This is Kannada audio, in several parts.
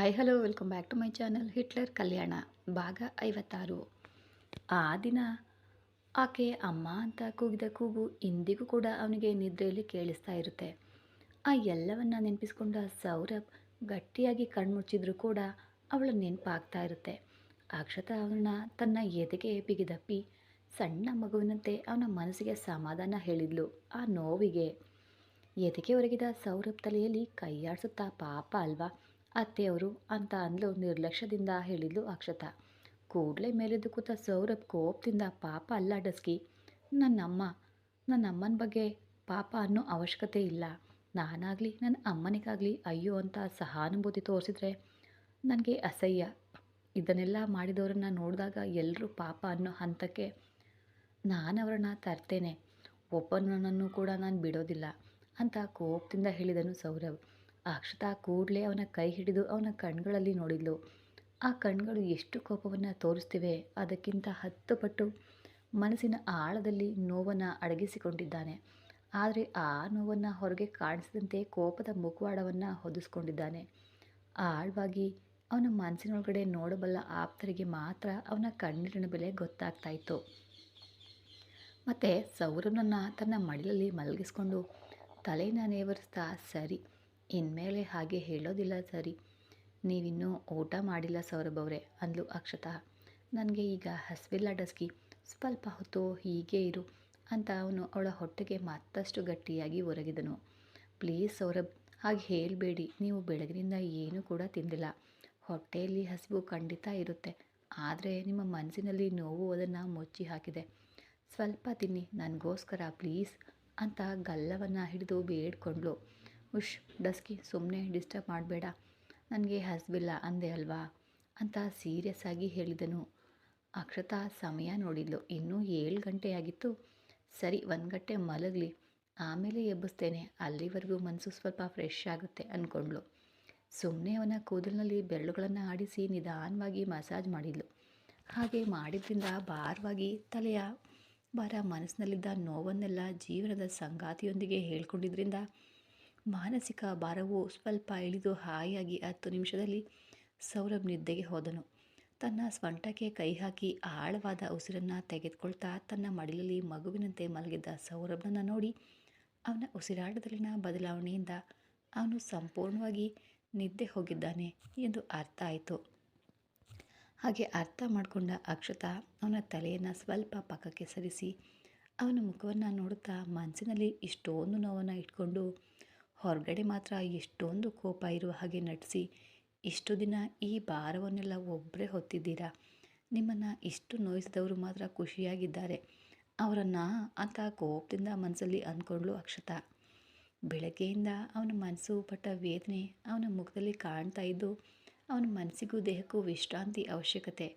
Hi hello welcome back to my channel Hitler Kalyana ಭಾಗ ಐವತ್ತಾರು ಆ ದಿನ ಆಕೆ ಅಮ್ಮ ಅಂತ ಕೂಗಿದ ಕೂಗು ಇಂದಿಗೂ ಕೂಡ ಅವನಿಗೆ ನಿದ್ರೆಯಲ್ಲಿ ಕೇಳಿಸ್ತಾ ಇರುತ್ತೆ. ಆ ಎಲ್ಲವನ್ನ ನೆನಪಿಸ್ಕೊಂಡ ಸೌರಭ್ ಗಟ್ಟಿಯಾಗಿ ಕಣ್ಮುಚ್ಚಿದ್ರೂ ಕೂಡ ಅವಳು ನೆನಪಾಗ್ತಾ ಇರುತ್ತೆ. ಅಕ್ಷತಾ ಅವನ ತನ್ನ ಎದೆಗೆ ಬಿಗಿದಪ್ಪಿ ಸಣ್ಣ ಮಗುವಿನಂತೆ ಅವನ ಮನಸ್ಸಿಗೆ ಸಮಾಧಾನ ಹೇಳಿದ್ಲು ಆ ನೋವಿಗೆ. ಎದೆಗೆ ಒರಗಿದ ಸೌರಭ್ ತಲೆಯಲ್ಲಿ ಕೈಯಾಡಿಸುತ್ತಾ ಪಾಪ ಅಲ್ವಾ? ಅತ್ತೆಯವರು ಅಂತ ಅಂದ್ಲು ನಿರ್ಲಕ್ಷ್ಯದಿಂದ ಹೇಳಿದ್ಲು ಅಕ್ಷತ. ಕೂಡಲೇ ಮೇಲೆದ್ದು ಕೂತ ಸೌರಭ್ ಕೋಪದಿಂದ ಪಾಪ ಅಲ್ಲ ಡಸ್ಕಿ ನನ್ನಮ್ಮ ನನ್ನ ಅಮ್ಮನ ಬಗ್ಗೆ ಪಾಪ ಅನ್ನೋ ಅವಶ್ಯಕತೆ ಇಲ್ಲ. ನಾನಾಗಲಿ ನನ್ನ ಅಮ್ಮನಿಗಾಗಲಿ ಅಯ್ಯೋ ಅಂತ ಸಹಾನುಭೂತಿ ತೋರಿಸಿದ್ರೆ ನನಗೆ ಅಸಹ್ಯ. ಇದನ್ನೆಲ್ಲ ಮಾಡಿದವರನ್ನು ನೋಡಿದಾಗ ಎಲ್ಲರೂ ಪಾಪ ಅನ್ನೋ ಹಂತಕ್ಕೆ ನಾನು ಅವರನ್ನ ತರ್ತೇನೆ. ಒಬ್ಬನನ್ನು ಕೂಡ ನಾನು ಬಿಡೋದಿಲ್ಲ, ಅಂತ ಕೋಪದಿಂದ ಹೇಳಿದನು ಸೌರವ್ ಅಕ್ಷತಾ ಕೂಡಲೇ ಅವನ ಕೈ ಹಿಡಿದು ಅವನ ಕಣ್ಗಳಲ್ಲಿ ನೋಡಿದ್ಲು. ಆ ಕಣ್ಗಳು ಎಷ್ಟು ಕೋಪವನ್ನು ತೋರಿಸ್ತಿವೆ? ಅದಕ್ಕಿಂತ ಹತ್ತು ಪಟ್ಟು ಮನಸ್ಸಿನ ಆಳದಲ್ಲಿ ನೋವನ್ನು ಅಡಗಿಸಿಕೊಂಡಿದ್ದಾನೆ. ಆದರೆ ಆ ನೋವನ್ನು ಹೊರಗೆ ಕಾಣಿಸದಂತೆ ಕೋಪದ ಮುಖವಾಡವನ್ನು ಹೊದಿಸ್ಕೊಂಡಿದ್ದಾನೆ. ಆಳವಾಗಿ ಅವನ ಮನಸ್ಸಿನೊಳಗಡೆ ನೋಡಬಲ್ಲ ಆಪ್ತರಿಗೆ ಮಾತ್ರ ಅವನ ಕಣ್ಣೀರಿನ ಬೆಲೆ ಗೊತ್ತಾಗ್ತಾ ಇತ್ತು ಮತ್ತು ಸೌರಭನನ್ನು ತನ್ನ ಮಡಿಲಲ್ಲಿ ಮಲಗಿಸ್ಕೊಂಡು ತಲೆನ ನೇವರಿಸ್ತಾ, ಸರಿ ಇನ್ಮೇಲೆ ಹಾಗೆ ಹೇಳೋದಿಲ್ಲ ಸರಿ. ನೀವಿನ್ನೂ ಊಟ ಮಾಡಿಲ್ಲ ಸೌರಭ್ ಅವರೇ, ಅಂದ್ಲು ಅಕ್ಷತಾ. ನನಗೆ ಈಗ ಹಸಿವಿಲ್ಲ ಡಸ್ಕಿ. ಸ್ವಲ್ಪ ಹೊತ್ತು ಹೀಗೆ ಇರು ಅಂತ ಅವನು ಅವಳ ಹೊಟ್ಟೆಗೆ ಮತ್ತಷ್ಟು ಗಟ್ಟಿಯಾಗಿ ಒರಗಿದನು. ಪ್ಲೀಸ್ ಸೌರಭ್, ಹಾಗೆ ಹೇಳಬೇಡಿ, ನೀವು ಬೆಳಗಿನಿಂದ ಏನೂ ಕೂಡ ತಿಂದಿಲ್ಲ. ಹೊಟ್ಟೆಯಲ್ಲಿ ಹಸಿವು ಖಂಡಿತ ಇರುತ್ತೆ. ಆದರೆ ನಿಮ್ಮ ಮನಸ್ಸಿನಲ್ಲಿ ನೋವು ಅದನ್ನು ಮುಚ್ಚಿ ಹಾಕಿದೆ. ಸ್ವಲ್ಪ ತಿನ್ನಿ, ನನಗೋಸ್ಕರ ಪ್ಲೀಸ್ ಅಂತ ಗಲ್ಲವನ್ನು ಹಿಡಿದು ಬೇಡ್ಕೊಂಡ್ಲು. ಉಶ್, ಡಸ್ಕಿ ಸುಮ್ಮನೆ ಡಿಸ್ಟರ್ಬ್ ಮಾಡಬೇಡ. ನನಗೆ ಹಸ್ಬಿಲ್ಲ ಅಂದೆ ಅಲ್ವಾ? ಅಂತ ಸೀರಿಯಸ್ ಆಗಿ ಹೇಳಿದನು. ಅಕ್ಷತಾ ಸಮಯ ನೋಡಿದ್ಲು. ಇನ್ನೂ ಏಳು ಗಂಟೆ ಆಗಿತ್ತು ಸರಿ, ಒಂದು ಗಂಟೆ ಮಲಗಲಿ. ಆಮೇಲೆ ಎಬ್ಬಿಸ್ತೇನೆ. ಅಲ್ಲಿವರೆಗೂ ಮನಸ್ಸು ಸ್ವಲ್ಪ ಫ್ರೆಶ್ ಆಗುತ್ತೆ ಅಂದ್ಕೊಂಡ್ಳು ಸುಮ್ಮನೆ ಅವನ ಕೂದಲಿನಲ್ಲಿ ಬೆರಳುಗಳನ್ನು ಆಡಿಸಿ ನಿಧಾನವಾಗಿ ಮಸಾಜ್ ಮಾಡಿದ್ಲು. ಹಾಗೆ ಮಾಡಿದ್ರಿಂದ ಭಾರವಾಗಿ ತಲೆಯ ಭಾರ ಮನಸ್ಸಿನಲ್ಲಿದ್ದ ನೋವನ್ನೆಲ್ಲ ಜೀವನದ ಸಂಗಾತಿಯೊಂದಿಗೆ ಹೇಳ್ಕೊಂಡಿದ್ರಿಂದ ಮಾನಸಿಕ ಭಾರವು ಸ್ವಲ್ಪ ಇಳಿದು ಹಾಯಾಗಿ ಹತ್ತು ನಿಮಿಷದಲ್ಲಿ ಸೌರಭ್ ನಿದ್ದೆಗೆ ಹೋದನು. ತನ್ನ ಸ್ವಂಟಕ್ಕೆ ಕೈ ಹಾಕಿ ಆಳವಾದ ಉಸಿರನ್ನು ತೆಗೆದುಕೊಳ್ತಾ ತನ್ನ ಮಡಿಲಲ್ಲಿ ಮಗುವಿನಂತೆ ಮಲಗಿದ್ದ ಸೌರಭ್ನನ್ನು ನೋಡಿ ಅವನ ಉಸಿರಾಟದಲ್ಲಿನ ಬದಲಾವಣೆಯಿಂದ ಅವನು ಸಂಪೂರ್ಣವಾಗಿ ನಿದ್ದೆ ಹೋಗಿದ್ದಾನೆ ಎಂದು ಅರ್ಥ ಆಯಿತು. ಹಾಗೆ ಅರ್ಥ ಮಾಡಿಕೊಂಡ ಅಕ್ಷತಾ ಅವನ ತಲೆಯನ್ನು ಸ್ವಲ್ಪ ಪಕ್ಕಕ್ಕೆ ಸರಿಸಿ ಅವನ ಮುಖವನ್ನು ನೋಡುತ್ತಾ ಮನಸ್ಸಿನಲ್ಲಿ ಇಷ್ಟೊಂದು ನೋವನ್ನು ಇಟ್ಕೊಂಡು ಹೊರಗಡೆ ಮಾತ್ರ ಎಷ್ಟೊಂದು ಕೋಪ ಇರುವ ಹಾಗೆ ನಟಿಸಿ, ಇಷ್ಟು ದಿನ ಈ ಭಾರವನ್ನೆಲ್ಲ ಒಬ್ಬರೇ ಹೊತ್ತಿದ್ದೀರಾ? ನಿಮ್ಮನ್ನು ಇಷ್ಟು ನೋಯಿಸಿದವರು ಮಾತ್ರ ಖುಷಿಯಾಗಿದ್ದಾರೆ. ಅವರನ್ನು ಅಂತ ಕೋಪದಿಂದ ಮನಸ್ಸಲ್ಲಿ ಅಂದ್ಕೊಂಡ್ಲು ಅಕ್ಷತ. ಬೆಳಗ್ಗೆಯಿಂದ ಅವನ ಮನಸ್ಸು ಪಟ್ಟ ವೇದನೆ ಅವನ ಮುಖದಲ್ಲಿ ಕಾಣ್ತಾ ಇದ್ದು, ಅವನ ಮನಸ್ಸಿಗೂ ದೇಹಕ್ಕೂ ವಿಶ್ರಾಂತಿ ಅವಶ್ಯಕತೆ.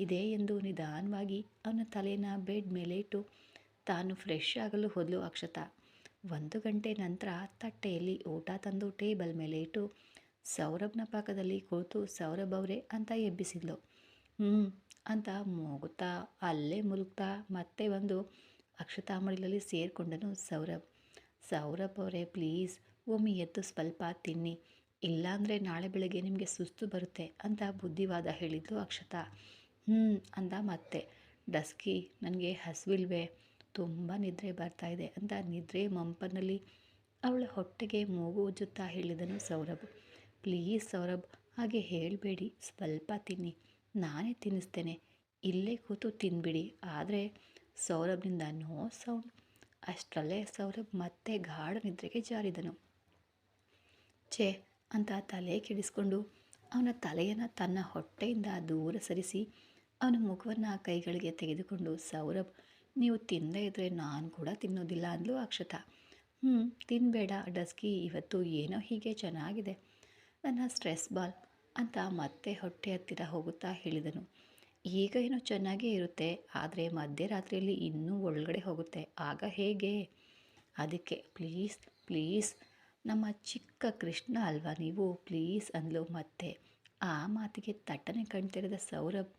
ಇದೆ ಎಂದು ನಿಧಾನವಾಗಿ ಅವನ ತಲೆಯನ್ನು ಬೆಡ್ ಮೇಲೆ ಇಟ್ಟು ತಾನು ಫ್ರೆಶ್ ಆಗಲು ಹೋದಲು ಅಕ್ಷತಾ. ಒಂದು ಗಂಟೆ ನಂತರ ತಟ್ಟೆಯಲ್ಲಿ ಊಟ ತಂದು ಟೇಬಲ್ ಮೇಲೆ ಇಟ್ಟು ಸೌರಭ್ನ ಪಾಕದಲ್ಲಿ ಕುಳಿತು ಸೌರಭ್ ಅವರೇ ಅಂತ ಎಬ್ಬಿಸಿದ್ಲು. ಹ್ಞೂ ಅಂತ ಮೂಗುತ್ತಾ ಅಲ್ಲೇ ಮುಲುಗ್ತಾ ಮತ್ತೆ ಒಂದು ಅಕ್ಷತಾ ಮಡಿಲಲ್ಲಿ ಸೇರಿಕೊಂಡನು ಸೌರಭ್. ಸೌರಭ್ ಅವರೇ ಪ್ಲೀಸ್ ಒಮ್ಮೆ ಎದ್ದು ಸ್ವಲ್ಪ ತಿನ್ನಿ. ಇಲ್ಲಾಂದರೆ ನಾಳೆ ಬೆಳಗ್ಗೆ ನಿಮಗೆ ಸುಸ್ತು ಬರುತ್ತೆ ಅಂತ ಬುದ್ಧಿವಾದ ಹೇಳಿದ್ದು ಅಕ್ಷತಾ. ಹ್ಞೂ ಅಂದ ಮತ್ತೆ. ಡಸ್ಕಿ, ನನಗೆ ಹಸಿವಿಲ್ವೇ. ತುಂಬ ನಿದ್ರೆ ಬರ್ತಾ ಇದೆ ಅಂತ ನಿದ್ರೆ ಮಂಪನಲ್ಲಿ ಅವಳ ಹೊಟ್ಟೆಗೆ ಮೂಗು ಉಜ್ಜುತ್ತಾ ಹೇಳಿದನು ಸೌರಭ್. ಪ್ಲೀಸ್ ಸೌರಭ್, ಹಾಗೆ ಹೇಳಬೇಡಿ. ಸ್ವಲ್ಪ ತಿನ್ನಿ. ನಾನೇ ತಿನ್ನಿಸ್ತೇನೆ. ಇಲ್ಲೇ ಕೂತು ತಿನ್ಬಿಡಿ. ಆದರೆ ಸೌರಭ್ನಿಂದ ನೋ ಸೌಂಡ್. ಅಷ್ಟರಲ್ಲೇ ಸೌರಭ್ ಮತ್ತೆ ಗಾಢ ನಿದ್ರೆಗೆ ಜಾರಿದನು. ಛೇ, ಅಂತ ತಲೆ ಕೆಡಿಸ್ಕೊಂಡು ಅವನ ತಲೆಯನ್ನು ತನ್ನ ಹೊಟ್ಟೆಯಿಂದ ದೂರ ಸರಿಸಿ ಅವನ ಮುಖವನ್ನು ಕೈಗಳಿಗೆ ತೆಗೆದುಕೊಂಡು, ಸೌರಭ್ ನೀವು ತಿನ್ನದೇ ಇದ್ದರೆ ನಾನು ಕೂಡ ತಿನ್ನೋದಿಲ್ಲ ಅಂದ್ಲು ಅಕ್ಷತಾ. ಹ್ಞೂ ತಿನ್ನಬೇಡ ಡಸ್ಕಿ ಇವತ್ತು ಏನೋ ಹೀಗೆ ಚೆನ್ನಾಗಿದೆ. ನನ್ನ ಸ್ಟ್ರೆಸ್ ಬಾಲ್ ಅಂತ ಮತ್ತೆ ಹೊಟ್ಟೆ ಹತ್ತಿರ ಹೋಗುತ್ತಾ ಹೇಳಿದನು. ಈಗ ಏನೋ ಚೆನ್ನಾಗೇ ಇರುತ್ತೆ, ಆದರೆ ಮಧ್ಯರಾತ್ರಿಯಲ್ಲಿ ಇನ್ನೂ ಒಳಗಡೆ ಹೋಗುತ್ತೆ. ಆಗ ಹೇಗೆ? ಅದಕ್ಕೆ ಪ್ಲೀಸ್ ಪ್ಲೀಸ್, ನಮ್ಮ ಚಿಕ್ಕ ಕೃಷ್ಣ ಅಲ್ವಾ ನೀವು? ಪ್ಲೀಸ್ ಅಂದ್ಲು ಮತ್ತೆ. ಆ ಮಾತಿಗೆ ತಟ್ಟನೆ ಕಣ್ತಿರದ ಸೌರಭ್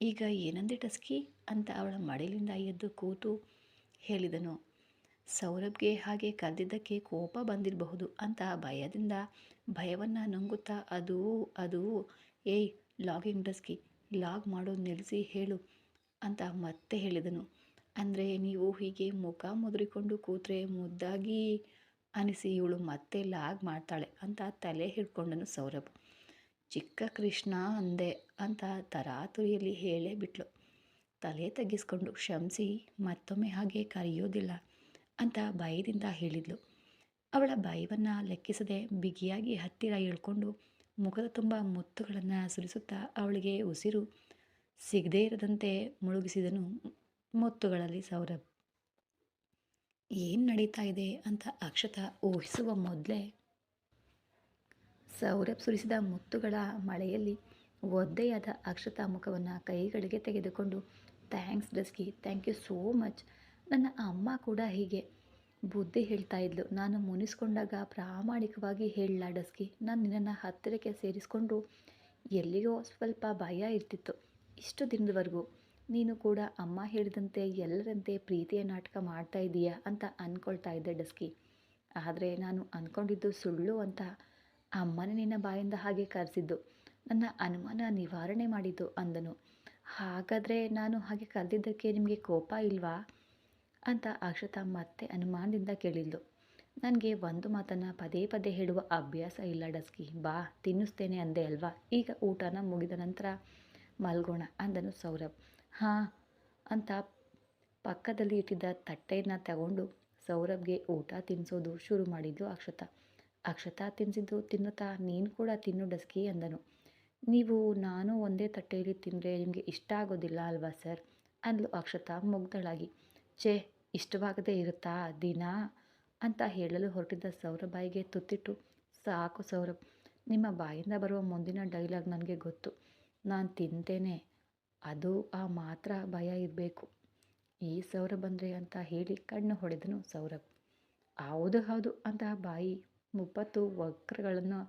ಈಗ ಏನಂದೆ ಟಸ್ಕಿ ಅಂತ ಅವಳ ಮಡಿಲಿಂದ ಎದ್ದು ಕೂತು ಹೇಳಿದನು. ಸೌರಭ್ಗೆ ಹಾಗೆ ಕರೆದಿದ್ದಕ್ಕೆ ಕೋಪ ಬಂದಿರಬಹುದು ಅಂತ ಭಯದಿಂದ ಭಯವನ್ನು ನುಂಗುತ್ತಾ, ಅದು ಅದು, ಏಯ್ ಲಾಗಿಂಗ್ ಡಸ್ಕಿ ಲಾಗ್ ಮಾಡೋದು ನಿಲ್ಲಿಸಿ ಹೇಳು ಅಂತ ಮತ್ತೆ ಹೇಳಿದನು. ಅಂದರೆ ನೀವು ಹೀಗೆ ಮುಖ ಮುದುರಿಕೊಂಡು ಕೂತ್ರೆ ಮುದ್ದಾಗಿ ಅನಿಸಿ ಇವಳು ಮತ್ತೆ ಲಾಗ್ ಮಾಡ್ತಾಳೆ ಅಂತ ತಲೆ ಹಿಡ್ಕೊಂಡನು ಸೌರಭ್. ಚಿಕ್ಕ ಕೃಷ್ಣ ಅಂದೆ ಅಂತ ತರಾತುರಿಯಲ್ಲಿ ಹೇಳೇ ಬಿಟ್ಲು. ತಲೆ ತಗ್ಗಿಸ್ಕೊಂಡು, ಕ್ಷಮಿಸಿ, ಮತ್ತೊಮ್ಮೆ ಹಾಗೆ ಕರೆಯೋದಿಲ್ಲ ಅಂತ ಭಯದಿಂದ ಹೇಳಿದ್ಲು. ಅವಳ ಭಯವನ್ನು ಲೆಕ್ಕಿಸದೆ ಬಿಗಿಯಾಗಿ ಹತ್ತಿರ ಇಳ್ಕೊಂಡು ಮುಖದ ತುಂಬ ಮುತ್ತುಗಳನ್ನು ಸುರಿಸುತ್ತಾ ಅವಳಿಗೆ ಉಸಿರು ಸಿಗದೇ ಇರದಂತೆ ಮುಳುಗಿಸಿದನು ಮುತ್ತುಗಳಲ್ಲಿ ಸೌರಭ್. ಏನು ನಡೀತಾ ಇದೆ? ಅಂತ ಅಕ್ಷತ ಊಹಿಸುವ ಮೊದಲೇ ಸೌರಭ್ ಸುರಿಸಿದ ಮುತ್ತುಗಳ ಮಳೆಯಲ್ಲಿ ಒದ್ದೆಯಾದ ಅಕ್ಷತಾ ಮುಖವನ್ನು ಕೈಗಳಿಗೆ ತೆಗೆದುಕೊಂಡು, thanks dusky thank you so much. ನನ್ನ ಅಮ್ಮ ಕೂಡ ಹೀಗೆ ಬುದ್ಧಿ ಹೇಳ್ತಾ ಇದ್ಲು. ನಾನು ಮುನಿಸ್ಕೊಂಡಾಗ ಪ್ರಾಮಾಣಿಕವಾಗಿ ಹೇಳಲ್ಲ ಡಸ್ಕಿ ನಾನು ನಿನ್ನನ್ನು ಹತ್ತಿರಕ್ಕೆ ಸೇರಿಸ್ಕೊಂಡು ಎಲ್ಲಿಗೋ ಸ್ವಲ್ಪ ಭಯ ಇರ್ತಿತ್ತು. ಇಷ್ಟು ದಿನದವರೆಗೂ ನೀನು ಕೂಡ ಅಮ್ಮ ಹೇಳಿದಂತೆ ಎಲ್ಲರಂತೆ ಪ್ರೀತಿಯ ನಾಟಕ ಮಾಡ್ತಾ ಇದೀಯಾ? ಅಂತ ಅಂದ್ಕೊಳ್ತಾ ಇದ್ದೆ ಡಸ್ಕಿ ಆದರೆ ನಾನು ಅಂದ್ಕೊಂಡಿದ್ದು ಸುಳ್ಳು ಅಂತ ಅಮ್ಮನೇ ನಿನ್ನ ಬಾಯಿಂದ ಹಾಗೆ ಕರೆಸಿದ್ದು. ನನ್ನ ಅನುಮಾನ ನಿವಾರಣೆ ಮಾಡಿದ್ದು ಅಂದನು. ಹಾಗಾದರೆ ನಾನು ಹಾಗೆ ಕರೆದಿದ್ದಕ್ಕೆ ನಿಮಗೆ ಕೋಪ ಇಲ್ವಾ? ಅಂತ ಅಕ್ಷತಾ ಮತ್ತೆ ಅನುಮಾನದಿಂದ ಕೇಳಿದ್ಲು. ನನಗೆ ಒಂದು ಮಾತನ್ನು ಪದೇ ಪದೇ ಹೇಳುವ ಅಭ್ಯಾಸ ಇಲ್ಲ ಡಸ್ಕಿ. ಬಾ, ತಿನ್ನಿಸ್ತೇನೆ ಅಂದೆ ಅಲ್ವಾ? ಈಗ ಊಟನ ಮುಗಿದ ನಂತರ ಮಲ್ಗೋಣ ಅಂದನು ಸೌರಭ್. ಹಾಂ ಅಂತ ಪಕ್ಕದಲ್ಲಿ ಇಟ್ಟಿದ್ದ ತಟ್ಟೆಯನ್ನು ತಗೊಂಡು ಸೌರಭ್ಗೆ ಊಟ ತಿನ್ನಿಸೋದು ಶುರು ಮಾಡಿದ್ದು ಅಕ್ಷತಾ. ಅಕ್ಷತಾ ತಿನ್ನಿಸಿದ್ದು ತಿನ್ನುತ್ತಾ, ನೀನು ಕೂಡ ತಿನ್ನು ಡಸ್ಕಿ ಅಂದನು. ನೀವು, ನಾನು ಒಂದೇ ತಟ್ಟೆಯಲ್ಲಿ ತಿಂದರೆ ನಿಮಗೆ ಇಷ್ಟ ಆಗೋದಿಲ್ಲ ಅಲ್ವಾ ಸರ್? ಅಂದ್ಲು ಅಕ್ಷತಾ ಮುಗ್ಧಳಾಗಿ. ಛೇ, ಇಷ್ಟವಾಗದೇ ಇರುತ್ತಾ ದಿನ? ಅಂತ ಹೇಳಲು ಹೊರಟಿದ್ದ ಸೌರಭಾಯಿಗೆ ತುತ್ತಿಟ್ಟು, ಸಾಕು ಸೌರಭ್, ನಿಮ್ಮ ಬಾಯಿಂದ ಬರುವ ಮುಂದಿನ ಡೈಲಾಗ್ ನನಗೆ ಗೊತ್ತು. ನಾನು ತಿಂತೇನೆ. ಅದು ಆ ಮಾತ್ರ ಭಯ ಇರಬೇಕು. ಈ ಸೌರಭ್ ಬಂದರೆ ಅಂತ ಹೇಳಿ ಕಣ್ಣು ಹೊಡೆದನು ಸೌರಭ್. ಹೌದು ಹೌದು ಅಂತ ಬಾಯಿ ಮುಪ್ಪತ್ತು ವಕ್ರಗಳನ್ನು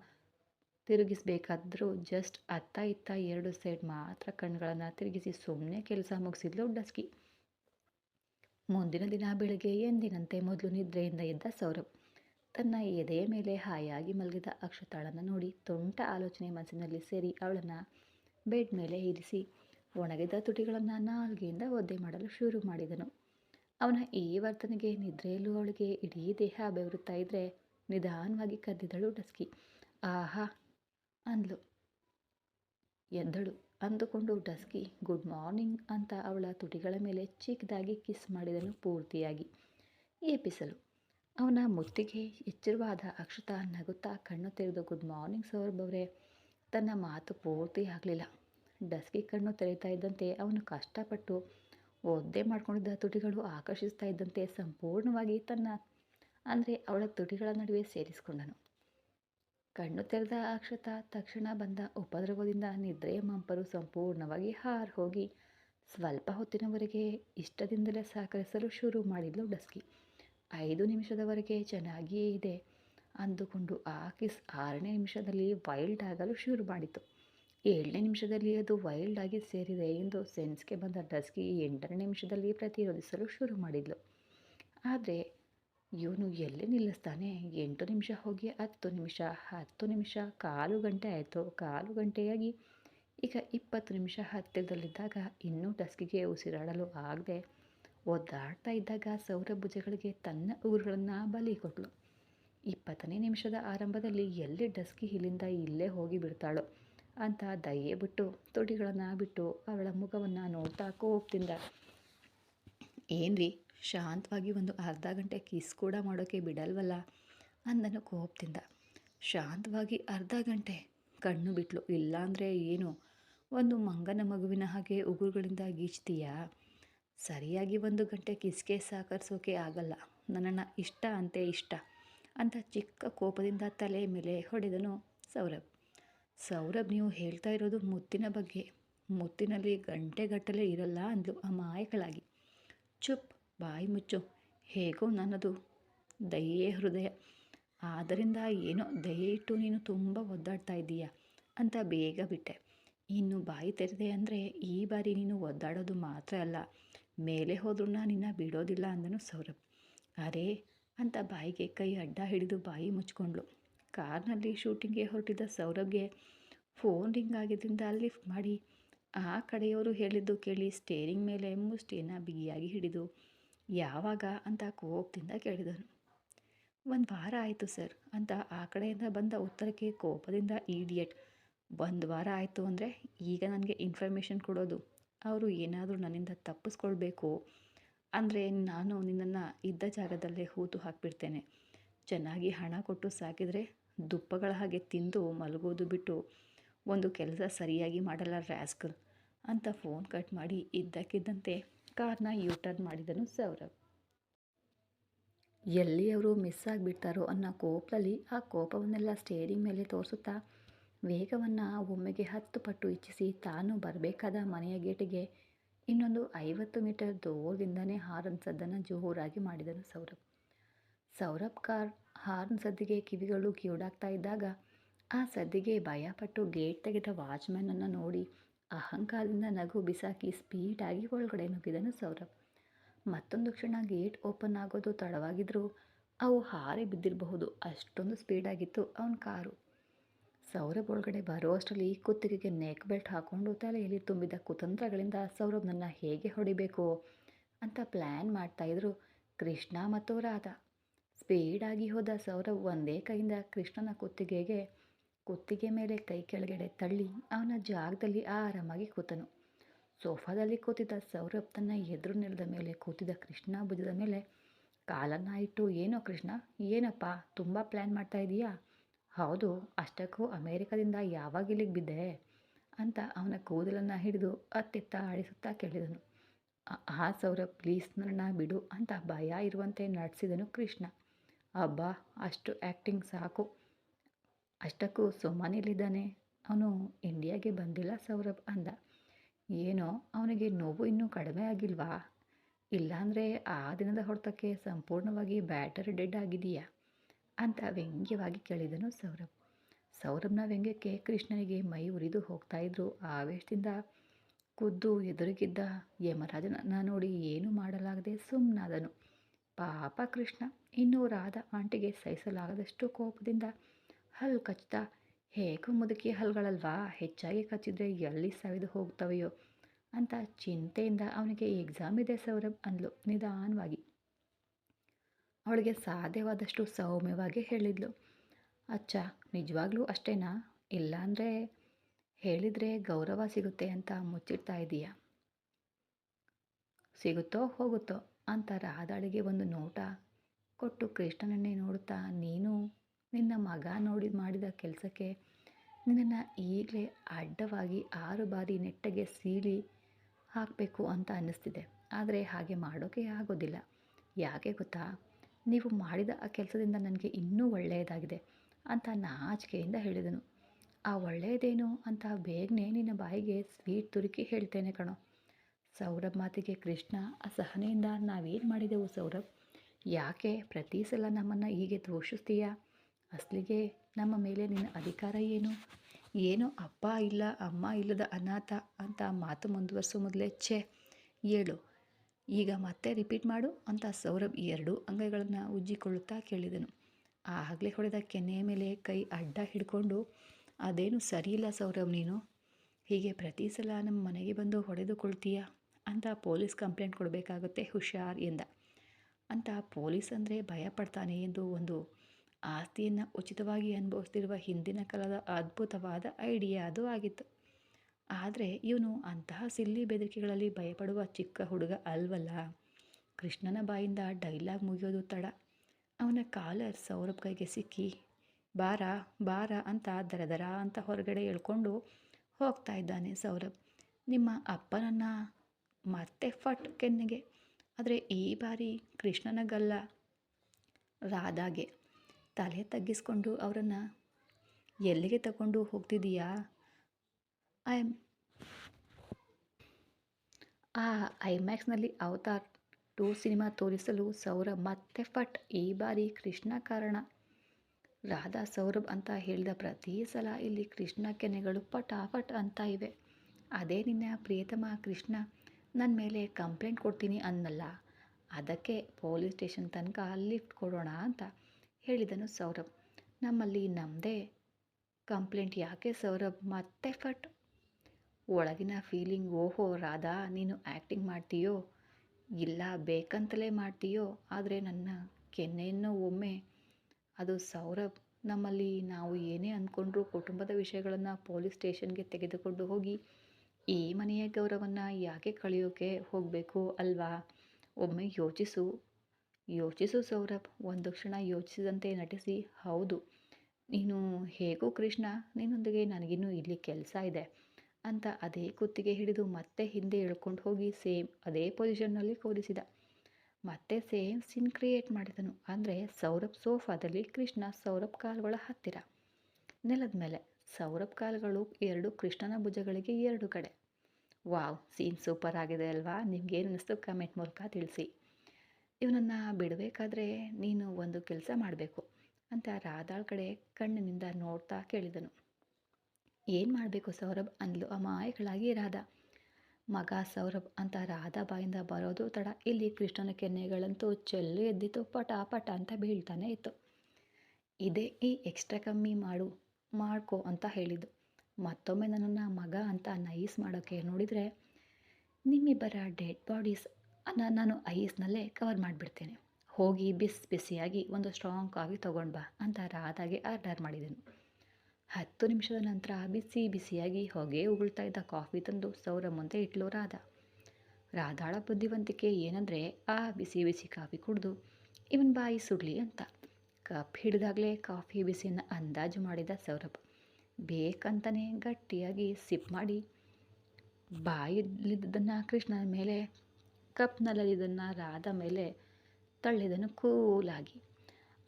ತಿರುಗಿಸಬೇಕಾದರೂ ಜಸ್ಟ್ ಅತ್ತ ಇತ್ತ ಎರಡು ಸೈಡ್ ಮಾತ್ರ ಕಣ್ಣುಗಳನ್ನು ತಿರುಗಿಸಿ ಸುಮ್ಮನೆ ಕೆಲಸ ಮುಗಿಸಿದ್ಲು ಡಸ್ಕಿ ಮುಂದಿನ ದಿನ ಬೆಳಗ್ಗೆ ಎಂದಿನಂತೆ ಮೊದಲು ನಿದ್ರೆಯಿಂದ ಎದ್ದ ಸೌರಭ್. ತನ್ನ ಎದೆಯ ಮೇಲೆ ಹಾಯಾಗಿ ಮಲಗಿದ ಅಕ್ಷತಾಳನ್ನು ನೋಡಿ ತೊಂಟ ಆಲೋಚನೆ ಮನಸ್ಸಿನಲ್ಲಿ ಸೇರಿ ಅವಳನ್ನು ಬೆಡ್ ಮೇಲೆ ಇರಿಸಿ ಒಣಗಿದ ತುಟಿಗಳನ್ನು ನಾಲ್ಗೆಯಿಂದ ಒದ್ದೆ ಮಾಡಲು ಶುರು ಮಾಡಿದನು. ಅವನ ಈ ವರ್ತನೆಗೆ, ನಿದ್ರೆಯಲ್ಲೂ ಅವಳಿಗೆ ಇಡೀ ದೇಹ ಬೆವರುತ್ತಾ ಇದ್ದರೆ ನಿಧಾನವಾಗಿ ಕದ್ದಿದಳು ಡಸ್ಕಿ. ಆಹಾ, ಅಂದ್ಲು. ಎದ್ದಳು, ಅಂದುಕೊಂಡು ಡಸ್ಕಿ, ಗುಡ್ ಮಾರ್ನಿಂಗ್ ಅಂತ ಅವಳ ತುಟಿಗಳ ಮೇಲೆ ಚಿಕ್ಕದಾಗಿ ಕಿಸ್ ಮಾಡಿದನು ಪೂರ್ತಿಯಾಗಿ. ಏಪಿಸಲು. ಅವನ ಮುತ್ತಿಗೆ ಎಚ್ಚರವಾದ ಅಕ್ಷತ ನಗುತ್ತಾ ಕಣ್ಣು ತೆರೆದು, ಗುಡ್ ಮಾರ್ನಿಂಗ್ ಸೌರಭ್ ಅವರೇ ತನ್ನ ಮಾತು ಪೂರ್ತಿ ಆಗಲಿಲ್ಲ. ಡಸ್ಕಿ ಕಣ್ಣು ತೆರೀತಾ ಇದ್ದಂತೆ ಅವನು ಕಷ್ಟಪಟ್ಟು ಒದ್ದೆ ಮಾಡಿಕೊಂಡಿದ್ದ ತುಟಿಗಳು ಆಕರ್ಷಿಸ್ತಾ ಇದ್ದಂತೆ ಸಂಪೂರ್ಣವಾಗಿ ತನ್ನ ಅಂದರೆ ಅವಳ ತುಟಿಗಳ ನಡುವೆ ಸೇರಿಸಿಕೊಂಡನು. ಕಣ್ಣು ತೆರೆದ ಅಕ್ಷತ ತಕ್ಷಣ ಬಂದ ಉಪದ್ರವದಿಂದ ನಿದ್ರೆಯ ಮಂಪರು ಸಂಪೂರ್ಣವಾಗಿ ಹಾರು ಹೋಗಿ ಸ್ವಲ್ಪ ಹೊತ್ತಿನವರೆಗೆ ಇಷ್ಟದಿಂದಲೇ ಸಹಕರಿಸಲು ಶುರು ಮಾಡಿದ್ಲು ಡಸ್ಕಿ. ಐದು ನಿಮಿಷದವರೆಗೆ ಚೆನ್ನಾಗಿಯೇ ಇದೆ ಅಂದುಕೊಂಡು ಆ ಕಿಸ್ ಆರನೇ ನಿಮಿಷದಲ್ಲಿ ವೈಲ್ಡ್ ಆಗಲು ಶುರು ಮಾಡಿತು ಏಳನೇ ನಿಮಿಷದಲ್ಲಿ ಅದು ವೈಲ್ಡ್ ಆಗಿ ಸೇರಿದೆ ಎಂದು ಸೆನ್ಸ್ಗೆ ಬಂದ ಡಸ್ಕಿ ಎಂಟನೇ ನಿಮಿಷದಲ್ಲಿ ಪ್ರತಿರೋಧಿಸಲು ಶುರು ಮಾಡಿದ್ಲು. ಆದರೆ ಇವನು ಎಲ್ಲಿ ನಿಲ್ಲಿಸ್ತಾನೆ? ಎಂಟು ನಿಮಿಷ ಹೋಗಿ ಹತ್ತು ನಿಮಿಷ ಹತ್ತು ನಿಮಿಷ, ಕಾಲು ಗಂಟೆ ಆಯಿತು. ಕಾಲು ಗಂಟೆಯಾಗಿ ಈಗ ಇಪ್ಪತ್ತು ನಿಮಿಷ ಹತ್ತಿರದಲ್ಲಿದ್ದಾಗ ಇನ್ನೂ ಡಸ್ಕಿಗೆ ಉಸಿರಾಡಲು ಆಗದೆ ಒದ್ದಾಡ್ತಾ ಇದ್ದಾಗ ಸೌರಭುಜಗಳಿಗೆ ತನ್ನ ಉಗುರುಗಳನ್ನು ಬಲಿ ಕೊಟ್ಟಳು ಇಪ್ಪತ್ತನೇ ನಿಮಿಷದ ಆರಂಭದಲ್ಲಿ ಎಲ್ಲಿ ಡಸ್ಕಿ ಇಲ್ಲಿಂದ ಇಲ್ಲೇ ಹೋಗಿ ಬಿಡ್ತಾಳೋ ಅಂತ ದಯೆ ಬಿಟ್ಟು ತುಟಿಗಳನ್ನು ಬಿಟ್ಟು ಅವಳ ಮುಖವನ್ನು ನೋಡ್ತಾ ಕೋಪದಿಂದ ಏನ್ರಿ? ಶಾಂತವಾಗಿ ಒಂದು ಅರ್ಧ ಗಂಟೆ ಕಿಸ್ ಕೂಡ ಮಾಡೋಕ್ಕೆ ಬಿಡಲ್ವಲ್ಲ? ಅಂದನು ಕೋಪದಿಂದ. ಶಾಂತವಾಗಿ ಅರ್ಧ ಗಂಟೆ ಕಣ್ಣು ಬಿಟ್ಲು. ಇಲ್ಲಾಂದರೆ ಏನು? ಒಂದು ಮಂಗನ ಮಗುವಿನ ಹಾಗೆ ಉಗುರುಗಳಿಂದ ಗೀಚ್ತೀಯಾ? ಸರಿಯಾಗಿ ಒಂದು ಗಂಟೆ ಕಿಸ್ಗೆ ಸಹಕರಿಸೋಕೆ ಆಗಲ್ಲ. ನನ್ನನ್ನು ಇಷ್ಟ ಅಂತೆ ಇಷ್ಟ ಅಂತ ಚಿಕ್ಕ ಕೋಪದಿಂದ ತಲೆ ಮೇಲೆ ಹೊಡೆದನು ಸೌರಭ್. ಸೌರಭ್, ನೀವು ಹೇಳ್ತಾ ಇರೋದು ಮುತ್ತಿನ ಬಗ್ಗೆ. ಮುತ್ತಿನಲ್ಲಿ ಗಂಟೆಗಟ್ಟಲೆ ಇರಲ್ಲ ಅಂದ್ಲು ಅಮಾಯಕಳಾಗಿ. ಚುಪ್ ಬಾಯಿ ಮುಚ್ಚು. ಹೇಗೋ ನನ್ನದು ದಯೆ ಹೃದಯ. ಆದ್ದರಿಂದ ಏನೋ ದಯೆ ಇಟ್ಟು ನೀನು ತುಂಬ ಒದ್ದಾಡ್ತಾ ಇದ್ದೀಯ? ಅಂತ ಬೇಗ ಬಿಟ್ಟೆ. ಇನ್ನು ಬಾಯಿ ತೆರೆದೆ ಅಂದರೆ ಈ ಬಾರಿ ನೀನು ಒದ್ದಾಡೋದು ಮಾತ್ರ ಅಲ್ಲ. ಮೇಲೆ ಹೋದ್ರೂ ನಿನ್ನ ಬಿಡೋದಿಲ್ಲ ಅಂದನು ಸೌರಭ್. ಅರೇ, ಅಂತ ಬಾಯಿಗೆ ಕೈ ಅಡ್ಡ ಹಿಡಿದು ಬಾಯಿ ಮುಚ್ಕೊಂಡ್ಳು ಕಾರ್ನಲ್ಲಿ ಶೂಟಿಂಗ್ಗೆ ಹೊರಟಿದ್ದ ಸೌರಭ್ಗೆ ಫೋನ್ ರಿಂಗ್ ಆಗಿದ್ದರಿಂದ ಲಿಫ್ಟ್ ಮಾಡಿ. ಆ ಕಡೆಯವರು ಹೇಳಿದ್ದು ಕೇಳಿ ಸ್ಟೇರಿಂಗ್ ಮೇಲೆ ಮುಷ್ಟಿಯನ್ನು ಬಿಗಿಯಾಗಿ ಹಿಡಿದು ಯಾವಾಗ ಅಂತ ಕೋಪದಿಂದ ಕೇಳಿದನು. ಒಂದು ವಾರ ಆಯಿತು ಸರ್ ಅಂತ ಆ ಕಡೆಯಿಂದ ಬಂದ ಉತ್ತರಕ್ಕೆ ಕೋಪದಿಂದ ಈಡಿಯಟ್ ಒಂದು ವಾರ ಆಯಿತು ಅಂದರೆ ಈಗ ನನಗೆ ಇನ್ಫಾರ್ಮೇಷನ್ ಕೊಡೋದು. ಅವರು ಏನಾದರೂ ನನ್ನಿಂದ ತಪ್ಪಿಸ್ಕೊಳ್ಬೇಕು. ಅಂದರೆ ನಾನು ನಿನ್ನನ್ನು ಇದ್ದ ಜಾಗದಲ್ಲೇ ಹೂತು ಹಾಕಿಬಿಡ್ತೇನೆ. ಚೆನ್ನಾಗಿ ಹಣ ಕೊಟ್ಟು ಸಾಕಿದರೆ ದುಪ್ಪಗಳ ಹಾಗೆ ತಿಂದು ಮಲಗೋದು ಬಿಟ್ಟು ಒಂದು ಕೆಲಸ ಸರಿಯಾಗಿ ಮಾಡಲ್ಲ ರ್ಯಾಸ್ಕಲ್ ಅಂತ ಫೋನ್ ಕಟ್ ಮಾಡಿ ಇದ್ದಕ್ಕಿದ್ದಂತೆ ಕಾರ್ನ ಯೂ ಟರ್ನ್ ಮಾಡಿದನು ಸೌರಭ್ ಎಲ್ಲಿ ಅವರು ಮಿಸ್ ಆಗಿಬಿಡ್ತಾರೋ ಅನ್ನೋ ಕೋಪದಲ್ಲಿ ಆ ಕೋಪವನ್ನೆಲ್ಲ ಸ್ಟೇರಿಂಗ್ ಮೇಲೆ ತೋರಿಸುತ್ತಾ ವೇಗವನ್ನು ಒಮ್ಮೆಗೆ ಹತ್ತು ಪಟ್ಟು ಹೆಚ್ಚಿಸಿ ತಾನು ಬರಬೇಕಾದ ಮನೆಯ ಗೇಟಿಗೆ ಇನ್ನೊಂದು ಐವತ್ತು ಮೀಟರ್ ದೂರದಿಂದನೇ ಹಾರನ್ ಸದ್ದನ್ನು ಜೋರಾಗಿ ಮಾಡಿದನು ಸೌರಭ್ ಸೌರಭ್ ಕಾರ್ ಹಾರ್ನ್ ಸದ್ದಿಗೆ ಕಿವಿಗಳು ಕಿವುಡಾಗ್ತಾ ಇದ್ದಾಗ ಆ ಸದ್ದಿಗೆ ಭಯಪಟ್ಟು ಗೇಟ್ ತೆಗೆದ ವಾಚ್ಮ್ಯಾನನ್ನು ನೋಡಿ ಅಹಂಕಾರದಿಂದ ನಗು ಬಿಸಾಕಿ ಸ್ಪೀಡಾಗಿ ಒಳಗಡೆ ನುಗ್ಗಿದನು ಸೌರಭ್. ಮತ್ತೊಂದು ಕ್ಷಣ ಗೇಟ್ ಓಪನ್ ಆಗೋದು ತಡವಾಗಿದ್ದರೂ ಅವು ಹಾರಿ ಬಿದ್ದಿರಬಹುದು. ಅಷ್ಟೊಂದು ಸ್ಪೀಡಾಗಿತ್ತು ಅವನ ಕಾರು. ಸೌರಭ್ ಒಳಗಡೆ ಈ ಕುತ್ತಿಗೆಗೆ ನೆಕ್ ಬೆಲ್ಟ್ ಹಾಕ್ಕೊಂಡು ತಲೆಯಲ್ಲಿ ತುಂಬಿದ ಕುತಂತ್ರಗಳಿಂದ ಸೌರಭ್ನನ್ನು ಹೇಗೆ ಹೊಡಿಬೇಕು ಅಂತ ಪ್ಲ್ಯಾನ್ ಮಾಡ್ತಾಯಿದ್ರು ಕೃಷ್ಣ ಮತ್ತು ರಾಧಾ. ಸ್ಪೀಡಾಗಿ ಹೋದ ಸೌರಭ್ ಒಂದೇ ಕೈಯಿಂದ ಕೃಷ್ಣನ ಕುತ್ತಿಗೆಗೆ ಕುತ್ತಿಗೆ ಮೇಲೆ ಕೈ ಕೆಳಗಡೆ ತಳ್ಳಿ ಅವನ ಜಾಗದಲ್ಲಿ ಆರಾಮಾಗಿ ಕೂತನು. ಸೋಫಾದಲ್ಲಿ ಕೂತಿದ್ದ ಸೌರಭ್ ತನ್ನ ಎದುರು ನೆಲದ ಮೇಲೆ ಕೂತಿದ್ದ ಕೃಷ್ಣ ಭುಜದ ಮೇಲೆ, ಕಾಲನ್ನು ಇಟ್ಟು, ಏನೋ ಕೃಷ್ಣ, ಏನಪ್ಪ, ತುಂಬ ಪ್ಲ್ಯಾನ್ ಮಾಡ್ತಾ ಇದೀಯಾ? ಹೌದು, ಅಷ್ಟಕ್ಕೂ ಅಮೇರಿಕದಿಂದ ಯಾವಾಗ ಇಲ್ಲಿಗೆ ಬಿದ್ದೆ? ಅಂತ ಅವನ ಕೂದಲನ್ನು ಹಿಡಿದು ಅತ್ತಿತ್ತ ಆಡಿಸುತ್ತಾ ಕೇಳಿದನು. ಆ, ಸೌರಭ್ ಪ್ಲೀಸ್ ನನ್ನ ಬಿಡು ಅಂತ ಭಯ ಇರುವಂತೆ ನಡೆಸಿದನು ಕೃಷ್ಣ. ಅಬ್ಬಾ, ಅಷ್ಟು ಆ್ಯಕ್ಟಿಂಗ್ ಸಾಕು. ಅಷ್ಟಕ್ಕೂ ಸುಮ್ಮನಿಲ್ಲಿದ್ದಾನೆ ಅವನು ಇಂಡಿಯಾಗೆ ಬಂದಿಲ್ಲ ಸೌರಭ್ ಅಂದ. ಏನೋ ಅವನಿಗೆ ನೋವು ಇನ್ನೂ ಕಡಿಮೆ ಆಗಿಲ್ವಾ? ಇಲ್ಲಾಂದರೆ ಆ ದಿನದ ಹೊಡೆತಕ್ಕೆ ಸಂಪೂರ್ಣವಾಗಿ ಬ್ಯಾಟರಿ ಡೆಡ್ ಆಗಿದೆಯಾ ಅಂತ ವ್ಯಂಗ್ಯವಾಗಿ ಕೇಳಿದನು ಸೌರಭ್. ಸೌರಭ್ನ ವ್ಯಂಗ್ಯಕ್ಕೆ ಕೃಷ್ಣನಿಗೆ ಮೈ ಉರಿದು ಹೋಗ್ತಾ ಇದ್ರು. ಆವೇಶದಿಂದ ಕುದ್ದು ಎದುರಿಗಿದ್ದ ಯಮರಾಜನನ್ನ ನೋಡಿ ಏನೂ ಮಾಡಲಾಗದೆ ಸುಮ್ಮನಾದನು ಪಾಪ ಕೃಷ್ಣ, ಇನ್ನೂ ರಾಧ ಆಂಟಿಗೆ ಸಹಿಸಲಾಗದಷ್ಟು ಕೋಪದಿಂದ ಹಲ್ಲು ಕಚ್ತಾ ಹೇಗೂ ಮುದುಕಿ ಹಲ್ಗಳಲ್ವಾ ಹೆಚ್ಚಾಗಿ ಕಚ್ಚಿದ್ರೆ ಎಲ್ಲಿ ಸವಿದು ಹೋಗ್ತವೆಯೋ? ಅಂತ ಚಿಂತೆಯಿಂದ ಅವನಿಗೆ, ಎಕ್ಸಾಮ್ ಇದೆ ಸೌರಭ್, ಅಂದ್ಲು ನಿಧಾನವಾಗಿ. ಅವಳಿಗೆ ಸಾಧ್ಯವಾದಷ್ಟು ಸೌಮ್ಯವಾಗಿ ಹೇಳಿದ್ಲು. ಅಚ್ಚ, ನಿಜವಾಗ್ಲೂ ಅಷ್ಟೇನಾ? ಇಲ್ಲಾಂದರೆ ಹೇಳಿದರೆ ಗೌರವ ಸಿಗುತ್ತೆ ಅಂತ ಮುಚ್ಚಿಡ್ತಾ ಇದೀಯ? ಸಿಗುತ್ತೋ, ಹೋಗುತ್ತೋ? ಅಂತ ರಾಧಾಳಿಗೆ ಒಂದು ನೋಟ ಕೊಟ್ಟು ಕೃಷ್ಣನನ್ನೇ ನೋಡುತ್ತಾ, ನೀನು ನಿನ್ನ ಮಗ ನೋಡಿ ಮಾಡಿದ ಕೆಲಸಕ್ಕೆ ನಿನ್ನನ್ನು ಈಗಲೇ ಅಡ್ಡವಾಗಿ ಆರು ಬಾರಿ ನೆಟ್ಟಗೆ ಸೀಳಿ ಹಾಕಬೇಕು ಅಂತ ಅನ್ನಿಸ್ತಿದೆ. ಆದರೆ ಹಾಗೆ ಮಾಡೋಕ್ಕೆ ಆಗೋದಿಲ್ಲ. ಯಾಕೆ ಗೊತ್ತಾ? ನೀವು ಮಾಡಿದ ಆ ಕೆಲಸದಿಂದ ನನಗೆ ಇನ್ನೂ ಒಳ್ಳೆಯದಾಗಿದೆ ಅಂತ ನಾಚಿಕೆಯಿಂದ ಹೇಳಿದನು. ಆ ಒಳ್ಳೆಯದೇನು ಅಂತ ಬೇಗನೆ ನಿನ್ನ ಬಾಯಿಗೆ ಸ್ವೀಟ್ ತುರುಕಿ ಹೇಳ್ತೇನೆ ಕಣೋ. ಸೌರಭ್ ಮಾತಿಗೆ ಕೃಷ್ಣ ಅಸಹನೆಯಿಂದ ನಾವೇನು ಮಾಡಿದೆವು ಸೌರಭ್? ಯಾಕೆ ಪ್ರತಿ ಸಲ ನಮ್ಮನ್ನು ಹೀಗೆ ದೋಷಿಸ್ತೀಯಾ ಅಸಲಿಗೆ ನಮ್ಮ ಮೇಲೆ ನಿನ್ನ ಅಧಿಕಾರ ಏನು? ಏನು ಅಪ್ಪ ಇಲ್ಲ, ಅಮ್ಮ ಇಲ್ಲದ ಅನಾಥ ಅಂತ ಮಾತು ಮುಂದುವರಿಸೋ ಮೊದಲೇ. ಛೆ, ಏಳು. ಈಗ ಮತ್ತೆ ರಿಪೀಟ್ ಮಾಡು ಅಂತ ಸೌರಭ್ ಎರಡೂ ಅಂಗೈಗಳನ್ನು ಉಜ್ಜಿಕೊಳ್ಳುತ್ತಾ ಕೇಳಿದನು. ಆಗಲೇ ಹೊಡೆದ ಕೆನ್ನೆಯ ಮೇಲೆ ಕೈ ಅಡ್ಡ ಹಿಡ್ಕೊಂಡು, ಅದೇನು ಸರಿಯಿಲ್ಲ ಸೌರಭ್ ನೀನು. ಹೀಗೆ ಪ್ರತಿ ಸಲ ನಮ್ಮ ಮನೆಗೆ ಬಂದು ಹೊಡೆದುಕೊಳ್ತೀಯ? ಅಂತ ಪೊಲೀಸ್ ಕಂಪ್ಲೇಂಟ್ ಕೊಡಬೇಕಾಗುತ್ತೆ ಹುಷಾರ್ ಎಂದ. ಅಂತ ಪೊಲೀಸ್ ಅಂದರೆ ಭಯಪಡ್ತಾನೆ ಎಂದು ಒಂದು ಆಸ್ತಿಯನ್ನು ಉಚಿತವಾಗಿ ಅನುಭವಿಸ್ತಿರುವ ಹಿಂದಿನ ಕಾಲದ ಅದ್ಭುತವಾದ ಐಡಿಯಾ ಅದು ಆಗಿತ್ತು. ಆದರೆ ಇವನು ಅಂತಹ ಸಿಲ್ಲಿ ಬೆದರಿಕೆಗಳಲ್ಲಿ ಭಯಪಡುವ ಚಿಕ್ಕ ಹುಡುಗ ಅಲ್ವಲ್ಲ? ಕೃಷ್ಣನ ಬಾಯಿಂದ ಡೈಲಾಗ್ ಮುಗಿಯೋದು ತಡ. ಅವನ ಕಾಲರ್ ಸೌರಭ್ ಕೈಗೆ ಸಿಕ್ಕಿ, ಬಾರ ಬಾರ ಅಂತ ದರ ದರ ಅಂತ ಹೊರಗಡೆ ಎಳ್ಕೊಂಡು ಹೋಗ್ತಾ ಇದ್ದಾನೆ ಸೌರಭ್. ನಿಮ್ಮ ಅಪ್ಪನನ್ನ ಮತ್ತೆ ಫಟ್ ಕೆನ್ನೆಗೆ. ಆದರೆ ಈ ಬಾರಿ ಕೃಷ್ಣನ ಗಲ್ಲ ರಾಧಾಗೆ ತಲೆ ತಗ್ಗಿಸ್ಕೊಂಡು ಅವರನ್ನು ಎಲ್ಲಿಗೆ ತಗೊಂಡು ಹೋಗ್ತಿದ್ದೀಯಾ? ಐ ಆ ಐಮ್ಯಾಕ್ಸ್ನಲ್ಲಿ ಅವತಾರ್ ಟೂ ಸಿನಿಮಾ ತೋರಿಸಲು ಸೌರಭ್ ಮತ್ತೆ ಫಟ್, ಈ ಬಾರಿ ಕೃಷ್ಣ ಕಾರಣ. ರಾಧಾ ಸೌರಭ್ ಅಂತ ಹೇಳಿದ ಪ್ರತಿ ಸಲ ಇಲ್ಲಿ ಕೃಷ್ಣ ಕೆನೆಗಳು ಪಟಾಫಟ್ ಅಂತ ಇವೆ. ಅದೇ ನಿನ್ನ ಪ್ರಿಯತಮ ಕೃಷ್ಣ ನನ್ನ ಮೇಲೆ ಕಂಪ್ಲೇಂಟ್ ಕೊಡ್ತೀನಿ ಅನ್ನಲ್ಲ. ಅದಕ್ಕೆ ಪೊಲೀಸ್ ಸ್ಟೇಷನ್ ತನಕ ಲಿಫ್ಟ್ ಕೊಡೋಣ ಅಂತ. ಹೇಳಿದನು ಸೌರಭ್. ನಮ್ಮಲ್ಲಿ ನಮ್ಮದೇ ಕಂಪ್ಲೇಂಟ್ ಯಾಕೆ ಸೌರಭ್? ಮತ್ತೆ ಫಟ್. ಒಳಗಿನ ಫೀಲಿಂಗ್, ಓಹೋ, ರಾಧಾ, ನೀನು ಆ್ಯಕ್ಟಿಂಗ್ ಮಾಡ್ತೀಯೋ? ಇಲ್ಲ, ಬೇಕಂತಲೇ ಮಾಡ್ತೀಯೋ? ಆದರೆ ನನ್ನ ಕೆನ್ನೆಯನ್ನು ಒಮ್ಮೆ ಅದು ಸೌರಭ್. ನಮ್ಮಲ್ಲಿ ನಾವು ಏನೇ ಅಂದ್ಕೊಂಡ್ರೂ ಕುಟುಂಬದ ವಿಷಯಗಳನ್ನು ಪೊಲೀಸ್ ಸ್ಟೇಷನ್ಗೆ ತೆಗೆದುಕೊಂಡು ಹೋಗಿ ಈ ಮನೆಯ ಗೌರವವನ್ನು ಯಾಕೆ ಕಳೆಯೋಕೆ ಹೋಗಬೇಕು ಅಲ್ವಾ? ಒಮ್ಮೆ ಯೋಚಿಸು. ಯೋಚಿಸು ಸೌರಭ್, ಒಂದು ಕ್ಷಣ ಯೋಚಿಸಿದಂತೆ ನಟಿಸಿ, ಹೌದು, ನೀನು ಹೇಗೋ ಕೃಷ್ಣ, ನಿನ್ನೊಂದಿಗೆ ನನಗಿನ್ನೂ ಇಲ್ಲಿ ಕೆಲಸ ಇದೆ ಅಂತ ಅದೇ ಕುತ್ತಿಗೆ ಹಿಡಿದು ಮತ್ತೆ ಹಿಂದೆ ಎಳ್ಕೊಂಡು ಹೋಗಿ ಸೇಮ್ ಅದೇ ಪೊಸಿಷನ್ನಲ್ಲಿ ಕೂರಿಸಿದ. ಮತ್ತೆ ಸೇಮ್ ಸೀನ್ ಕ್ರಿಯೇಟ್ ಮಾಡಿದನು. ಅಂದರೆ ಸೌರಭ್ ಸೋಫಾದಲ್ಲಿ ಕೃಷ್ಣ ಸೌರಭ್ ಕಾಲುಗಳ ಹತ್ತಿರ. ನೆಲದ ಮೇಲೆ ಸೌರಭ್ ಕಾಲುಗಳು ಎರಡು ಕೃಷ್ಣನ ಭುಜಗಳಿಗೆ ಎರಡು ಕಡೆ. ವಾವ್, ಸೀನ್ ಸೂಪರ್ ಆಗಿದೆ ಅಲ್ವಾ? ನಿಮಗೇನು ಅನಿಸ್ತು? ಕಮೆಂಟ್ ಮೂಲಕ ತಿಳಿಸಿ. ಇವನನ್ನು ಬಿಡಬೇಕಾದ್ರೆ ನೀನು ಒಂದು ಕೆಲಸ ಮಾಡಬೇಕು ಅಂತ ರಾಧಾಳ್ ಕಡೆ ಕಣ್ಣಿನಿಂದ ನೋಡ್ತಾ ಕೇಳಿದನು. ಏನು ಮಾಡಬೇಕು ಸೌರಭ್? ಅಂದ್ಲು ಅಮಾಯಗಳಾಗಿ ರಾಧಾ. ಮಗ ಸೌರಭ್ ಅಂತ ರಾಧಾ ಬಾಯಿಂದ ಬರೋದು ತಡ. ಇಲ್ಲಿ ಕೃಷ್ಣನ ಕೆನ್ನೆಗಳಂತೂ ಚೆಲ್ಲು ಎದ್ದಿತು ಪಟ ಪಟ ಅಂತ ಬೀಳ್ತಾನೆ ಇತ್ತು. ಇದೇ ಈ ಎಕ್ಸ್ಟ್ರಾ ಕಮ್ಮಿ ಮಾಡು, ಮಾಡ್ಕೊ ಅಂತ ಹೇಳಿದ್ದು. ಮತ್ತೊಮ್ಮೆ ನನ್ನನ್ನು ಮಗ ಅಂತ ನೈಸ್ ಮಾಡೋಕ್ಕೆ ನೋಡಿದರೆ ನಿಮ್ಮಿಬ್ಬರ ಡೆಡ್ ಬಾಡೀಸ್ ನಾನು ಐಸ್ನಲ್ಲೇ ಕವರ್ ಮಾಡಿಬಿಡ್ತೇನೆ. ಹೋಗಿ ಬಿಸಿ ಬಿಸಿಯಾಗಿ ಒಂದು ಸ್ಟ್ರಾಂಗ್ ಕಾಫಿ ತೊಗೊಂಡು ಬಾ ಅಂತ ರಾಧಾಗೆ ಆರ್ಡರ್ ಮಾಡಿದೆನು. ಹತ್ತು ನಿಮಿಷದ ನಂತರ ಬಿಸಿ ಬಿಸಿಯಾಗಿ ಹೊಗೆ ಉಗುಳ್ತಾ ಇದ್ದ ಕಾಫಿ ತಂದು ಸೌರ ಮುಂದೆ ಇಟ್ಲು ರಾಧ. ರಾಧಾಳ ಬುದ್ಧಿವಂತಿಕೆ ಏನಂದರೆ ಆ ಬಿಸಿ ಬಿಸಿ ಕಾಫಿ ಕುಡಿದು, ಇವನ್ ಬಾಯಿ ಸುಡಲಿ ಅಂತ. ಕಪ್ ಹಿಡಿದಾಗಲೇ ಕಾಫಿ ಬಿಸಿನ ಅಂದಾಜು ಮಾಡಿದ ಸೌರಭ್. ಬೇಕಂತಲೇ ಗಟ್ಟಿಯಾಗಿ ಸಿಪ್ ಮಾಡಿ ಬಾಯಲ್ಲಿದ್ದನ್ನು ಕೃಷ್ಣನ ಮೇಲೆ ಕಪ್ನಲ್ಲಿದ್ದನ್ನು ರಾದ ಮೇಲೆ ತಳ್ಳಿದನು ಕೂಲಾಗಿ.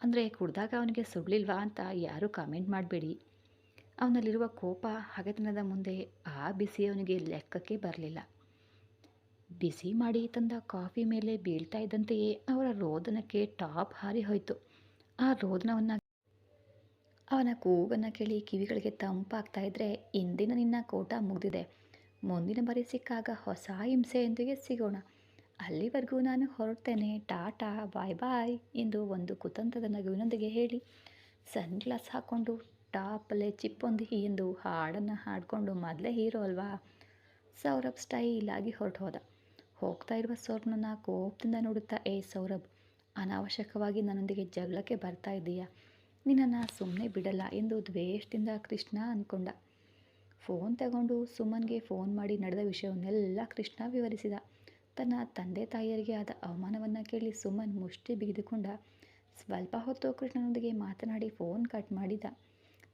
ಅಂದರೆ ಕುಡ್ದಾಗ ಅವನಿಗೆ ಸುಡಲಿಲ್ವಾ ಅಂತ ಯಾರೂ ಕಾಮೆಂಟ್ ಮಾಡಬೇಡಿ. ಅವನಲ್ಲಿರುವ ಕೋಪ ಹಗೆತನದ ಮುಂದೆ ಆ ಬಿಸಿ ಅವನಿಗೆ ಲೆಕ್ಕಕ್ಕೆ ಬರಲಿಲ್ಲ. ಬಿಸಿ ಮಾಡಿ ತಂದ ಕಾಫಿ ಮೇಲೆ ಬೀಳ್ತಾ ಇದ್ದಂತೆಯೇ ಅವರ ರೋದನಕ್ಕೆ ಟಾಪ್ ಹಾರಿ ಹೋಯಿತು. ಆ ರೋದನವನ್ನು ಅವನ ಕೂಗನ್ನು ಕೇಳಿ ಕಿವಿಗಳಿಗೆ ತಂಪಾಗ್ತಾ ಇದ್ದರೆ ಇಂದಿನ ನಿನ್ನ ಕೋಟ ಮುಗಿದಿದೆ. ಮುಂದಿನ ಬಾರಿ ಸಿಕ್ಕಾಗ ಹೊಸ ಹಿಂಸೆಯೊಂದಿಗೆ ಸಿಗೋಣ. ಅಲ್ಲಿವರೆಗೂ ನಾನು ಹೊರಡ್ತೇನೆ. ಟಾಟಾ, ಬಾಯ್ ಬಾಯ್ ಎಂದು ಒಂದು ಕುತಂತ್ರದ ನಗುವಿನೊಂದಿಗೆ ಹೇಳಿ, ಸನ್ಗ್ಲಾಸ್ ಹಾಕ್ಕೊಂಡು ಟಾಪಲ್ಲೇ ಚಿಪ್ಪೊಂದು ಎಂದು ಹಾಡನ್ನು ಹಾಡಿಕೊಂಡು ಮೊದಲೇ ಹೀರೋ ಅಲ್ವಾ? ಸೌರಭ್ ಸ್ಟೈಲಾಗಿ ಹೊರಟು ಹೋದ ಹೋಗ್ತಾ ಇರುವ ಸೌರಭ್ನನ್ನು ಕೋಪದಿಂದ ನೋಡುತ್ತಾ, ಏ ಸೌರಭ್, ಅನಾವಶ್ಯಕವಾಗಿ ನನ್ನೊಂದಿಗೆ ಜಗಳಕ್ಕೆ ಬರ್ತಾ ಇದ್ದೀಯಾ? ನಿನ್ನನ್ನು ಸುಮ್ಮನೆ ಬಿಡಲ್ಲ ಎಂದು ದ್ವೇಷದಿಂದ ಕೃಷ್ಣ ಅಂದ್ಕೊಂಡ ಫೋನ್ ತಗೊಂಡು ಸುಮನ್ಗೆ ಫೋನ್ ಮಾಡಿ ನಡೆದ ವಿಷಯವನ್ನೆಲ್ಲ ಕೃಷ್ಣ ವಿವರಿಸಿದ. ತನ್ನ ತಂದೆ ತಾಯಿಯರಿಗೆ ಆದ ಅವಮಾನವನ್ನು ಕೇಳಿ ಸುಮನ್ ಮುಷ್ಟಿ ಬಿಗಿದುಕೊಂಡ. ಸ್ವಲ್ಪ ಹೊತ್ತು ಕೃಷ್ಣನೊಂದಿಗೆ ಮಾತನಾಡಿ ಫೋನ್ ಕಟ್ ಮಾಡಿದ.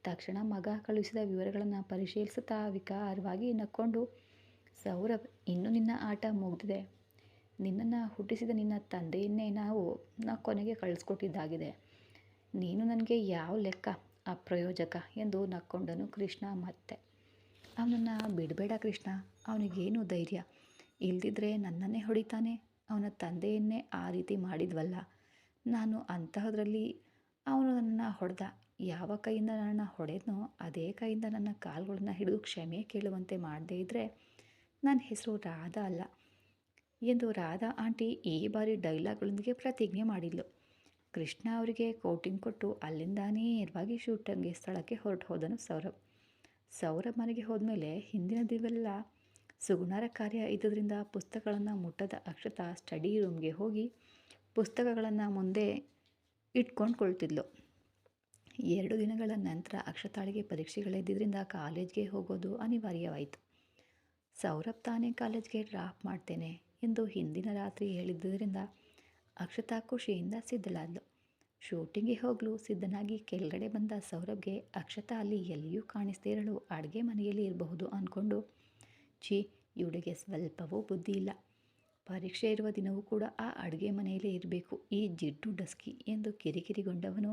ತಕ್ಷಣ ಮಗ ಕಳುಹಿಸಿದ ವಿವರಗಳನ್ನು ಪರಿಶೀಲಿಸುತ್ತಾ ವಿಕಾರವಾಗಿ ನಕ್ಕೊಂಡು, ಸೌರಭ್, ಇನ್ನೂ ನಿನ್ನ ಆಟ ಮುಗಿದಿದೆ. ನಿನ್ನನ್ನು ಹುಟ್ಟಿಸಿದ ನಿನ್ನ ತಂದೆಯನ್ನೇ ನಾವು ನಾ ಕೊನೆಗೆ ಕಳಿಸ್ಕೊಟ್ಟಿದ್ದಾಗಿದೆ. ನೀನು ನನಗೆ ಯಾವ ಲೆಕ್ಕ ಅಪ್ರಯೋಜಕ? ಎಂದು ನಕ್ಕೊಂಡನು ಕೃಷ್ಣ ಮತ್ತೆ. ಅವನನ್ನು ಬಿಡಬೇಡ ಕೃಷ್ಣ. ಅವನಿಗೇನು ಧೈರ್ಯ? ಇಲ್ದಿದ್ರೆ ನನ್ನನ್ನೇ ಹೊಡಿತಾನೆ. ಅವನ ತಂದೆಯನ್ನೇ ಆ ರೀತಿ ಮಾಡಿದ್ವಲ್ಲ. ನಾನು ಅಂತಹದ್ರಲ್ಲಿ ಅವನು ನನ್ನನ್ನು ಹೊಡೆದ. ಯಾವ ಕೈಯಿಂದ ನನ್ನನ್ನು ಹೊಡೆದನೋ ಅದೇ ಕೈಯಿಂದ ನನ್ನ ಕಾಲುಗಳನ್ನ ಹಿಡಿದು ಕ್ಷಮೆ ಕೇಳುವಂತೆ ಮಾಡದೇ ಇದ್ದರೆ ನನ್ನ ಹೆಸರು ರಾಧಾ ಅಲ್ಲ ಎಂದು ರಾಧಾ ಆಂಟಿ ಈ ಬಾರಿ ಡೈಲಾಗ್ಗಳೊಂದಿಗೆ ಪ್ರತಿಜ್ಞೆ ಮಾಡಿದ್ಲು. ಕೃಷ್ಣ ಅವರಿಗೆ ಕೋಟಿಂಗ್ ಕೊಟ್ಟು ಅಲ್ಲಿಂದ ನೇರವಾಗಿ ಶೂಟಿಂಗ್ಗೆ ಸ್ಥಳಕ್ಕೆ ಹೊರಟು ಹೋದನು ಸೌರಭ್. ಸೌರಭ್ ಮನೆಗೆ ಹೋದ್ಮೇಲೆ ಹಿಂದಿನ ದಿವೆಲ್ಲ ಸುಗುಣರ ಕಾರ್ಯ ಇದ್ದುದರಿಂದ ಪುಸ್ತಕಗಳನ್ನು ಮುಟ್ಟದ ಅಕ್ಷತ ಸ್ಟಡಿ ರೂಮ್ಗೆ ಹೋಗಿ ಪುಸ್ತಕಗಳನ್ನು ಮುಂದೆ ಇಟ್ಕೊಂಡು ಕೊಳ್ತಿದ್ಲು ಎರಡು ದಿನಗಳ ನಂತರ ಅಕ್ಷತಾಳಿಗೆ ಪರೀಕ್ಷೆಗಳಿದ್ದರಿಂದ ಕಾಲೇಜ್ಗೆ ಹೋಗೋದು ಅನಿವಾರ್ಯವಾಯಿತು. ಸೌರಭ್ ತಾನೇ ಕಾಲೇಜ್ಗೆ ಡ್ರಾಪ್ ಮಾಡ್ತೇನೆ ಎಂದು ಹಿಂದಿನ ರಾತ್ರಿ ಹೇಳಿದ್ದರಿಂದ ಅಕ್ಷತಾ ಖುಷಿಯಿಂದ ಸಿದ್ಧಳಾದ್ಲು. ಶೂಟಿಂಗ್ಗೆ ಹೋಗಲು, ಸಿದ್ಧನಾಗಿ ಕೆಳಗಡೆ ಬಂದ ಸೌರಭ್ಗೆ ಅಕ್ಷತಾ ಅಲ್ಲಿ ಎಲ್ಲಿಯೂ ಕಾಣಿಸ್ದೇ ಇರಲು ಅಡುಗೆ ಮನೆಯಲ್ಲಿ ಇರಬಹುದು ಅಂದ್ಕೊಂಡು ಛೀ ಇವಳಿಗೆ ಸ್ವಲ್ಪವೂ ಬುದ್ಧಿ ಇಲ್ಲ. ಪರೀಕ್ಷೆ ಇರುವ ದಿನವೂ ಕೂಡ ಆ ಅಡುಗೆ ಮನೆಯಲ್ಲೇ ಇರಬೇಕು. ಈ ಜಿಡ್ಡು ಡಸ್ಕಿ ಎಂದು ಕಿರಿಕಿರಿಗೊಂಡವನು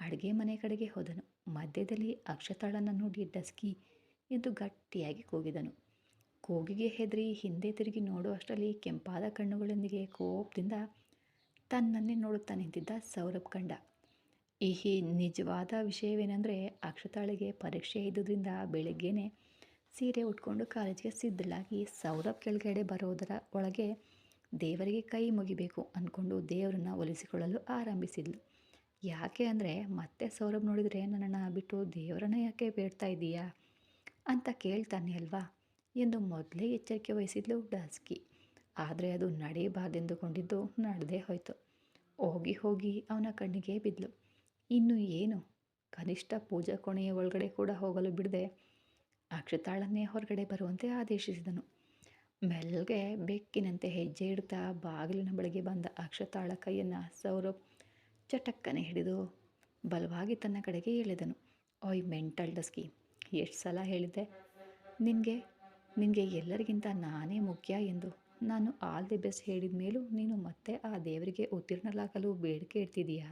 ಅಡುಗೆ ಮನೆ ಕಡೆಗೆ ಹೋದನು. ಮಧ್ಯದಲ್ಲಿ ಅಕ್ಷತಾಳನ್ನು ನೋಡಿ ಡಸ್ಕಿ ಎಂದು ಗಟ್ಟಿಯಾಗಿ ಕೂಗಿದನು. ಕೂಗಿಗೆ ಹೆದರಿ ಹಿಂದೆ ತಿರುಗಿ ನೋಡುವಷ್ಟರಲ್ಲಿ ಕೆಂಪಾದ ಕಣ್ಣುಗಳೊಂದಿಗೆ ಕೋಪದಿಂದ ತನ್ನನ್ನೇ ನೋಡುತ್ತಾ ನಿಂತಿದ್ದ ಸೌರಭ್ ಕಂಡ. ಈ ನಿಜವಾದ ವಿಷಯವೇನೆಂದರೆ ಅಕ್ಷತಾಳಿಗೆ ಪರೀಕ್ಷೆ ಇದ್ದುದರಿಂದ ಬೆಳಗ್ಗೆನೇ ಸೀರೆ ಉಟ್ಕೊಂಡು ಕಾಲೇಜಿಗೆ ಸಿದ್ಧಳಾಗಿ ಸೌರಭ್ ಕೆಳಗಡೆ ಬರೋದರ ಒಳಗೆ ದೇವರಿಗೆ ಕೈ ಮುಗಿಬೇಕು ಅಂದ್ಕೊಂಡು ದೇವರನ್ನು ಒಲಿಸಿಕೊಳ್ಳಲು ಆರಂಭಿಸಿದ್ಲು. ಯಾಕೆ ಅಂದರೆ, ಮತ್ತೆ ಸೌರಭ್ ನೋಡಿದರೆ ನನ್ನನ್ನು ಬಿಟ್ಟು ದೇವರನ್ನ ಯಾಕೆ ಬೇಡ್ತಾ ಇದ್ದೀಯಾ? ಅಂತ ಕೇಳ್ತಾನೆ ಅಲ್ವಾ? ಎಂದು ಮೊದಲೇ ಎಚ್ಚರಿಕೆ ವಹಿಸಿದ್ಲು ಡಾಸ್ಕಿ. ಆದರೆ ಅದು ನಡೆಯಬಾರ್ದೆಂದುಕೊಂಡಿದ್ದು ನಡೆದೇ ಹೋಯಿತು. ಹೋಗಿ ಹೋಗಿ ಅವನ ಕಣ್ಣಿಗೆ ಬಿದ್ದಲು ಇನ್ನು ಏನು? ಕನಿಷ್ಠ ಪೂಜಾ ಕೋಣೆಯ ಒಳಗಡೆ ಕೂಡ ಹೋಗಲು ಬಿಡದೆ ಅಕ್ಷತಾಳನ್ನೇ ಹೊರಗಡೆ ಬರುವಂತೆ ಆದೇಶಿಸಿದನು. ಮೆಲ್ಲಗೆ ಬೆಕ್ಕಿನಂತೆ ಹೆಜ್ಜೆ ಇಡ್ತಾ ಬಾಗಿಲಿನ ಬಳಿಗೆ ಬಂದ ಅಕ್ಷತಾಳ ಕೈಯನ್ನು ಸೌರಭ್ ಚಟಕ್ಕನೆ ಹಿಡಿದು ಬಲವಾಗಿ ತನ್ನ ಕಡೆಗೆ ಎಳೆದನು. ಓಯ್, ಮೆಂಟಲ್ ಡಸ್ಕಿ, ಎಷ್ಟು ಸಲ ಹೇಳಿದ್ದೆ? ನಿನಗೆ ನಿನಗೆ ಎಲ್ಲರಿಗಿಂತ ನಾನೇ ಮುಖ್ಯ ಎಂದು. ನಾನು ಆಲ್ ದಿ ಬೆಸ್ಟ್ ಹೇಳಿದ ಮೇಲೂ ನೀನು ಮತ್ತೆ ಆ ದೇವರಿಗೆ ಉತ್ತೀರ್ಣಲಾಗಲು ಬೇಡಿಕೆ ಇಡ್ತಿದೀಯಾ?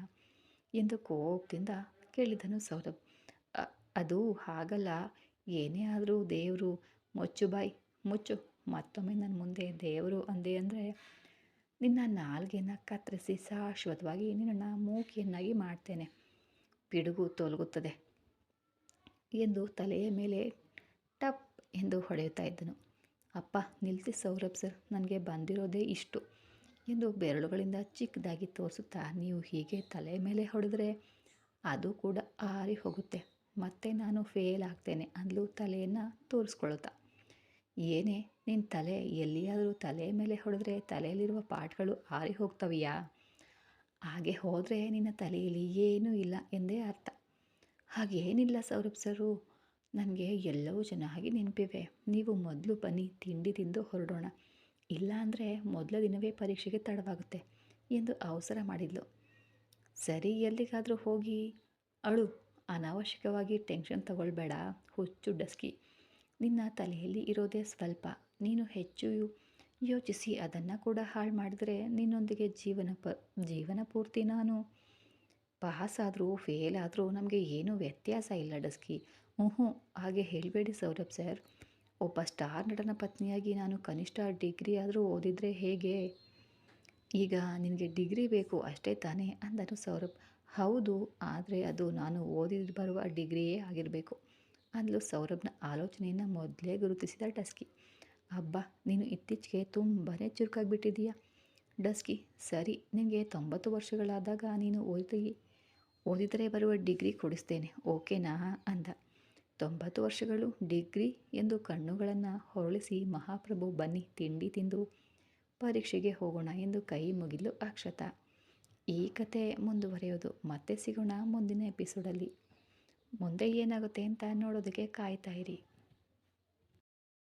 ಎಂದು ಕೋಪದಿಂದ ಕೇಳಿದನು ಸೌರಭ್. ಅದು ಹಾಗಲ್ಲ. ಏನೇ ಆದರೂ ದೇವರು ಮುಚ್ಚು ಬಾಯ್, ಮುಚ್ಚು. ಮತ್ತೊಮ್ಮೆ ನನ್ನ ಮುಂದೆ ದೇವರು ಅಂದೆ ಅಂದರೆ ನಿನ್ನ ನಾಲ್ಗೆನ ಕತ್ತರಿಸಿ ಶಾಶ್ವತವಾಗಿ ನಿನ್ನನ್ನು ಮೂಕಿಯನ್ನಾಗಿ ಮಾಡ್ತೇನೆ. ಪಿಡುಗು ತೊಲಗುತ್ತದೆ ಎಂದು ತಲೆಯ ಮೇಲೆ ಟಪ್ ಎಂದು ಹೊಡೆಯುತ್ತಾ ಇದ್ದನು. ಅಪ್ಪ, ನಿಲ್ತಿ ಸೌರಭ್ ಸರ್, ನನಗೆ ಬಂದಿರೋದೇ ಇಷ್ಟು ಎಂದು ಬೆರಳುಗಳಿಂದ ಚಿಕ್ಕದಾಗಿ ತೋರಿಸುತ್ತಾ ನೀವು ಹೀಗೆ ತಲೆ ಮೇಲೆ ಹೊಡೆದ್ರೆ ಅದು ಕೂಡ ಆರಿ ಹೋಗುತ್ತೆ ಮತ್ತೆ ನಾನು ಫೇಲ್ ಆಗ್ತೇನೆ ಅಂದ್ಲು ತಲೆಯನ್ನು ತೋರಿಸ್ಕೊಳ್ಳುತ್ತಾ ಏನೇ ನಿನ್ನ ತಲೆ ಎಲ್ಲಿಯಾದರೂ ತಲೆ ಮೇಲೆ ಹೊಡೆದ್ರೆ ತಲೆಯಲ್ಲಿರುವ ಪಾಠಗಳು ಆರಿ ಹೋಗ್ತವೆಯಾ? ಹಾಗೆ ಹೋದರೆ ನಿನ್ನ ತಲೆಯಲ್ಲಿ ಏನೂ ಇಲ್ಲ ಎಂದೇ ಅರ್ಥ. ಹಾಗೇನಿಲ್ಲ ಸೌರಭ್ ಸರು, ನನಗೆ ಎಲ್ಲವೂ ಚೆನ್ನಾಗಿ ನೆನಪಿವೆ. ನೀವು ಮೊದಲು ಬನ್ನಿ, ತಿಂಡಿ ತಿಂದು ಹೊರಡೋಣ. ಇಲ್ಲಾಂದರೆ ಮೊದಲ ದಿನವೇ ಪರೀಕ್ಷೆಗೆ ತಡವಾಗುತ್ತೆ ಎಂದು ಅವಸರ ಮಾಡಿದ್ಲು. ಸರಿ, ಎಲ್ಲಿಗಾದರೂ ಹೋಗಿ. ಅಳು ಅನಾವಶ್ಯಕವಾಗಿ ಟೆನ್ಷನ್ ತಗೊಳ್ಬೇಡ, ಹುಚ್ಚು ಡಸ್ಕಿ. ನಿನ್ನ ತಲೆಯಲ್ಲಿ ಇರೋದೇ ಸ್ವಲ್ಪ, ನೀನು ಹೆಚ್ಚು ಯೋಚಿಸಿ ಅದನ್ನು ಕೂಡ ಹಾಳು ಮಾಡಿದ್ರೆ ನಿನ್ನೊಂದಿಗೆ ಜೀವನ ಪ, ಜೀವನ ಪೂರ್ತಿ ನಾನು. ಪಾಸ್ ಆದರೂ ಫೇಲ್ ಆದರೂ ನಮಗೆ ಏನೂ ವ್ಯತ್ಯಾಸ ಇಲ್ಲ ಡಸ್ಕಿ. ಹ್ಞೂ ಹಾಗೆ ಹೇಳಬೇಡಿ ಸೌರಭ್ ಸರ್. ಒಬ್ಬ ಸ್ಟಾರ್ ನಟನ ಪತ್ನಿಯಾಗಿ ನಾನು ಕನಿಷ್ಠ ಡಿಗ್ರಿ ಆದರೂ ಓದಿದರೆ ಹೇಗೆ? ಈಗ ನಿನಗೆ ಡಿಗ್ರಿ ಬೇಕು ಅಷ್ಟೇ ತಾನೇ, ಅಂದನು ಸೌರಭ್. ಹೌದು, ಆದರೆ ಅದು ನಾನು ಓದಿ ಬರುವ ಡಿಗ್ರಿಯೇ ಆಗಿರಬೇಕು. ಅಂದಲು ಸೌರಭ್ನ ಆಲೋಚನೆಯನ್ನು ಮೊದಲೇ ಗುರುತಿಸಿದ ಡಸ್ಕಿ. ಅಬ್ಬ, ನೀನು ಇತ್ತೀಚೆಗೆ ತುಂಬಾ ಚುರುಕಾಗಿಬಿಟ್ಟಿದೀಯಾ ಡಸ್ಕಿ, ಸರಿ, ನಿನಗೆ ತೊಂಬತ್ತು ವರ್ಷಗಳಾದಾಗ ನೀನು ಓದಿ ಓದಿದರೆ ಬರುವ ಡಿಗ್ರಿ ಕೊಡಿಸ್ತೇನೆ, ಓಕೆನಾ? ಅಂದ. ತೊಂಬತ್ತು ವರ್ಷಗಳು ಡಿಗ್ರಿ ಎಂದು ಕಣ್ಣುಗಳನ್ನು ಹೊರಳಿಸಿ ಮಹಾಪ್ರಭು ಬನ್ನಿ, ತಿಂಡಿ ತಿಂದು, ಪರೀಕ್ಷೆಗೆ ಹೋಗೋಣ ಎಂದು ಕೈ ಮುಗಿಲು ಅಕ್ಷತಾ. ಈ ಕತೆ ಮುಂದುವರೆಯೋದು ಮತ್ತೆ ಸಿಗೋಣ ಮುಂದಿನ ಎಪಿಸೋಡಲ್ಲಿ ಮುಂದೆ ಏನಾಗುತ್ತೆ ಅಂತ ನೋಡೋದಕ್ಕೆ ಇರಿ.